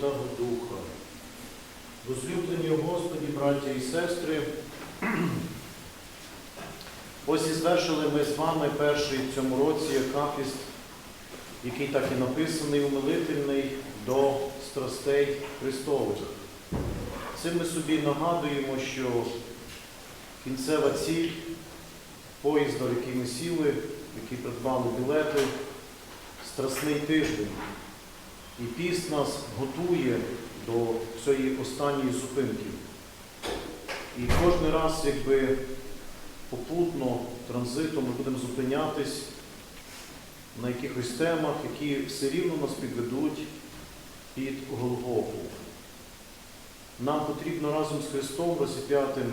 Святого Духа. Возлюблені Господі, браття і сестри, ось і звершили ми з вами перший в цьому році акафіст, який так і написаний, умилительний до страстей Христових. Цим ми собі нагадуємо, що кінцева ціль поїзда, який ми сіли, в який придбали білети, страсний тиждень. І піст нас готує до цієї останньої зупинки. І кожен раз, якби попутно, транзитом ми будемо зупинятись на якихось темах, які все рівно нас підведуть під Голгофу. Нам потрібно разом з Христом розіп'ятим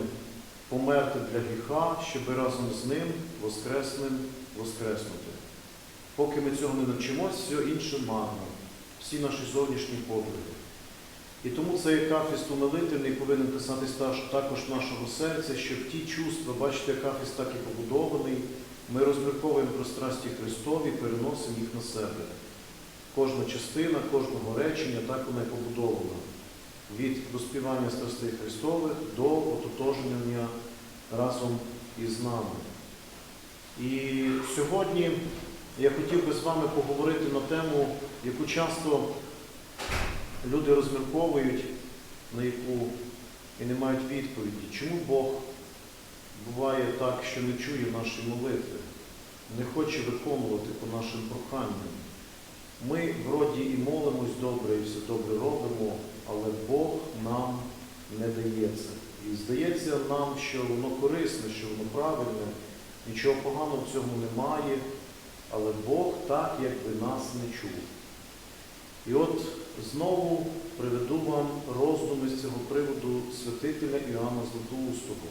померти для гріха, щоб разом з ним воскресним воскреснути. Поки ми цього не навчимося, все інше марно, всі наші зовнішні подвиги. І тому цей акафіст умилительний повинен писатись також нашого серця, щоб ті чувства, бачите, акафіст так і побудований, ми розмірковуємо про страсті Христові, переносимо їх на себе. Кожна частина, кожного речення, так вона і побудована. Від доспівання страстей Христових до ототожнення разом із нами. І сьогодні я хотів би з вами поговорити на тему, яку часто люди розмірковують, на яку і не мають відповіді. Чому Бог буває так, що не чує наші молитви, не хоче виконувати по нашим проханням? Ми вроді і молимось добре, і все добре робимо, але Бог нам не дає це. І здається нам, що воно корисне, що воно правильне, нічого поганого в цьому немає, але Бог так, якби нас не чув. І от знову приведу вам роздуми з цього приводу святителя Іоанна Златоустого.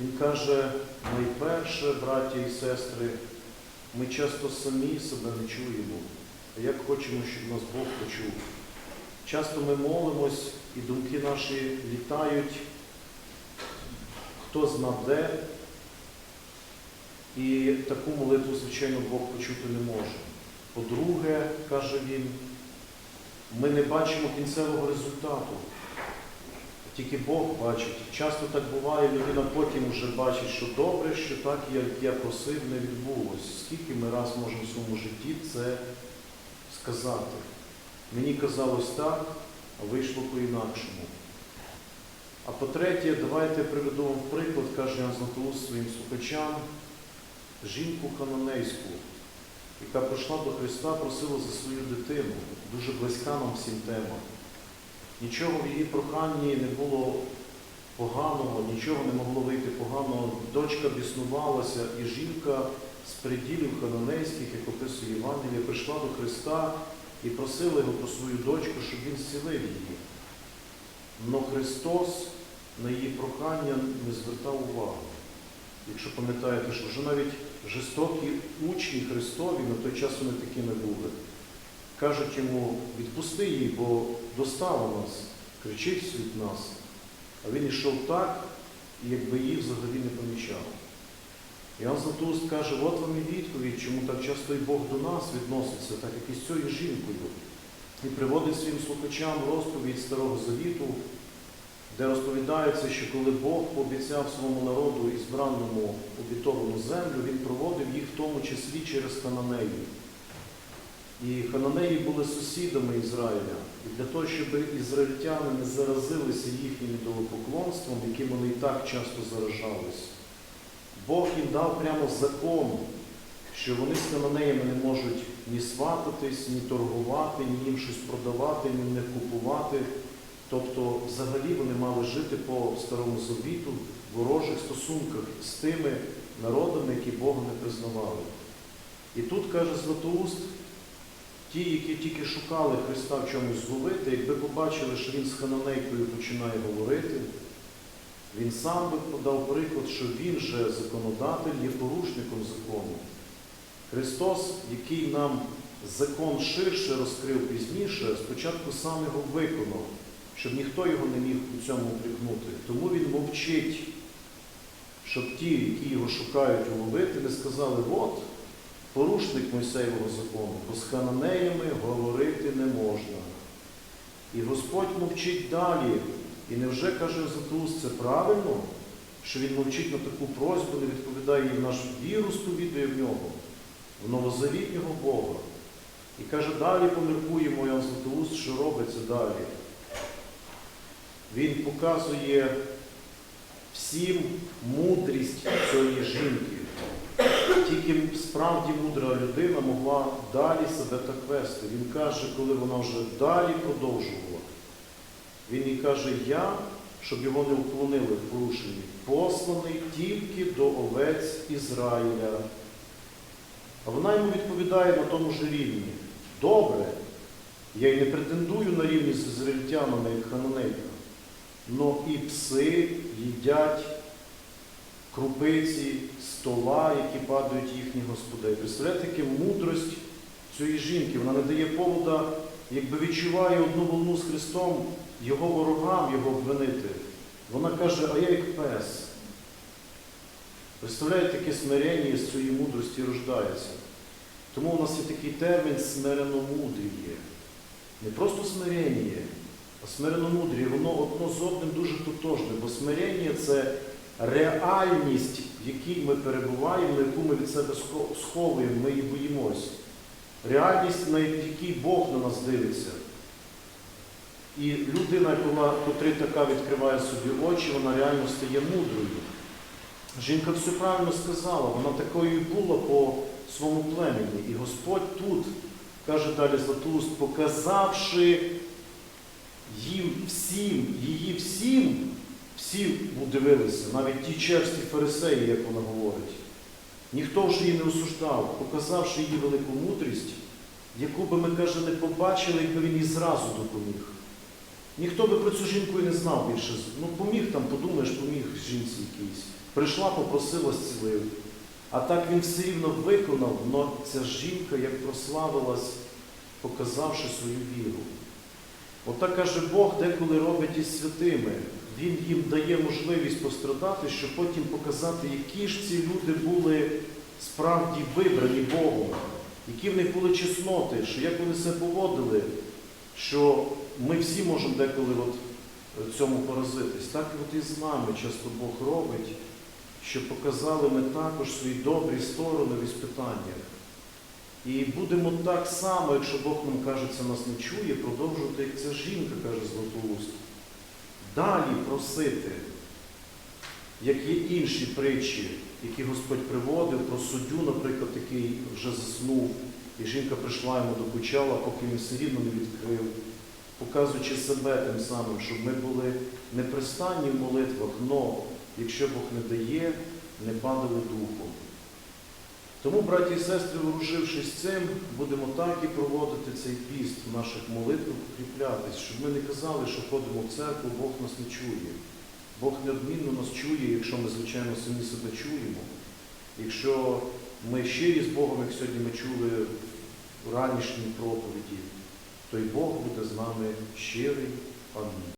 Він каже, найперше, браті і сестри, ми часто самі себе не чуємо, а як хочемо, щоб нас Бог почув. Часто ми молимось, і думки наші літають, хто зна де, і таку молитву, звичайно, Бог почути не може. По-друге, каже він, ми не бачимо кінцевого результату. Тільки Бог бачить. Часто так буває, людина потім вже бачить, що добре, що так, як я просив, не відбулося. Скільки ми раз можемо в своєму житті це сказати? Мені казалось так, а вийшло по-інакшому. А по-третє, давайте приведу вам приклад, каже Ян Златоуст своїм слухачам, жінку канонейську, яка прийшла до Христа, просила за свою дитину. Дуже близька нам всім тема. Нічого в її проханні не було поганого, нічого не могло вийти поганого. Дочка біснувалася, і жінка з приділів канонейських, як описує Євангелія, прийшла до Христа і просила його про свою дочку, щоб він зцілив її. Но Христос на її прохання не звертав увагу. Якщо пам'ятаєте, що вже навіть жорстокі учні Христові на той час вони такими були. Кажуть йому, відпусти її, бо достала нас, кричить світ нас. А він йшов так, якби її взагалі не помічав. Іоанн Златоуст каже, от вам і відповідь, чому так часто і Бог до нас відноситься, так як і з цією жінкою. І приводить своїм слухачам розповідь Старого Завіту, де розповідається, що коли Бог пообіцяв своєму народу і збраному обітовану землю, він проводив їх в тому числі через Хананею. І хананеї були сусідами Ізраїля. І для того, щоб ізраїльтяни не заразилися їхнім ідолопоклонством, яким вони і так часто заражались, Бог їм дав прямо закон, що вони з хананеями не можуть ні свататись, ні торгувати, ні їм щось продавати, ні них купувати. Тобто, взагалі вони мали жити по старому завіту в ворожих стосунках з тими народами, які Бога не признавали. І тут каже Златоуст, ті, які тільки шукали Христа в чомусь зловити, якби побачили, що він з хананейкою починає говорити, він сам би подав приклад, що він же законодатель є порушником закону. Христос, який нам закон ширше розкрив пізніше, спочатку сам його виконав, щоб ніхто його не міг у цьому упрекнути. Тому він мовчить, щоб ті, які його шукають уловити, не сказали, от, порушник Мойсеєвого закону, бо з хананеями говорити не можна. І Господь мовчить далі. І невже каже Златоуст, це правильно, що він мовчить на таку просьбу, не відповідає в нашу віру сповідує в нього, в новозавітнього Бога. І каже, далі поміркуємо Ян Златоуст, що робиться далі. Він показує всім мудрість цієї жінки. Тільки справді мудра людина могла далі себе так вести. Він каже, коли вона вже далі продовжувала, він їй каже, я, щоб його не уклонили в порушенні, посланий тільки до овець Ізраїля. А вона йому відповідає на тому ж рівні. Добре, я й не претендую на рівні з ізраїльтянами, як хананейка. Но і пси їдять крупиці стола, які падають їхні господи. Представляєте, яка мудрость цієї жінки. Вона не дає повода, якби відчуває одну волну з Христом, його ворогам його обвинити. Вона каже, а я як пес. Представляєте, яке смирення з цієї мудрості рождається. Тому у нас є такий термін смиренномудріє. Не просто смирення, а смиренномудріє. Воно одно з одним дуже тотожне, бо смирення це реальність, в якій ми перебуваємо, на яку ми від себе сховуємо, ми її боїмось. Реальність, на якій Бог на нас дивиться. І людина, котрий така відкриває собі очі, вона реально стає мудрою. Жінка все правильно сказала, вона такою і була по своєму племені. І Господь тут, каже далі Златоуст, показавши їм всім, її всім, всі дивилися, навіть ті черсті фарисеї, як вона говорить. Ніхто ж її не осуждав, показавши її велику мудрість, яку би ми, каже, не побачили, якби він їй зразу допоміг. Ніхто би про цю жінку і не знав більше. Ну, поміг там, подумаєш, поміг жінці якійсь. Прийшла, попросила, зцілив. А так він все рівно виконав, але ця жінка як прославилась, показавши свою віру. Отак каже Бог деколи робить із святими. Він їм дає можливість пострадати, щоб потім показати, які ж ці люди були справді вибрані Богом, які в них були чесноти, що як вони себе поводили, що ми всі можемо деколи от цьому поразитись. Так і от і з нами часто Бог робить, щоб показали ми також свої добрі сторони в іспитаннях. І будемо так само, якщо Бог нам каже, це нас не чує, продовжувати, як ця жінка, каже Златоуст. Далі просити, як є інші притчі, які Господь приводив про суддю, наприклад, який вже заснув, і жінка прийшла йому до докучала, поки він все рівно не відкрив, показуючи себе тим самим, щоб ми були непристанні в молитвах, но якщо Бог не дає, не падали духом. Тому, браті і сестри, ворушившись цим, будемо так і проводити цей піст в наших молитвах, укріплятись, щоб ми не казали, що ходимо в церкву, Бог нас не чує. Бог неодмінно нас чує, якщо ми, звичайно, самі себе чуємо. Якщо ми щирі з Богом, як сьогодні ми чули в ранішній проповіді, то й Бог буде з нами щирий. Амінь.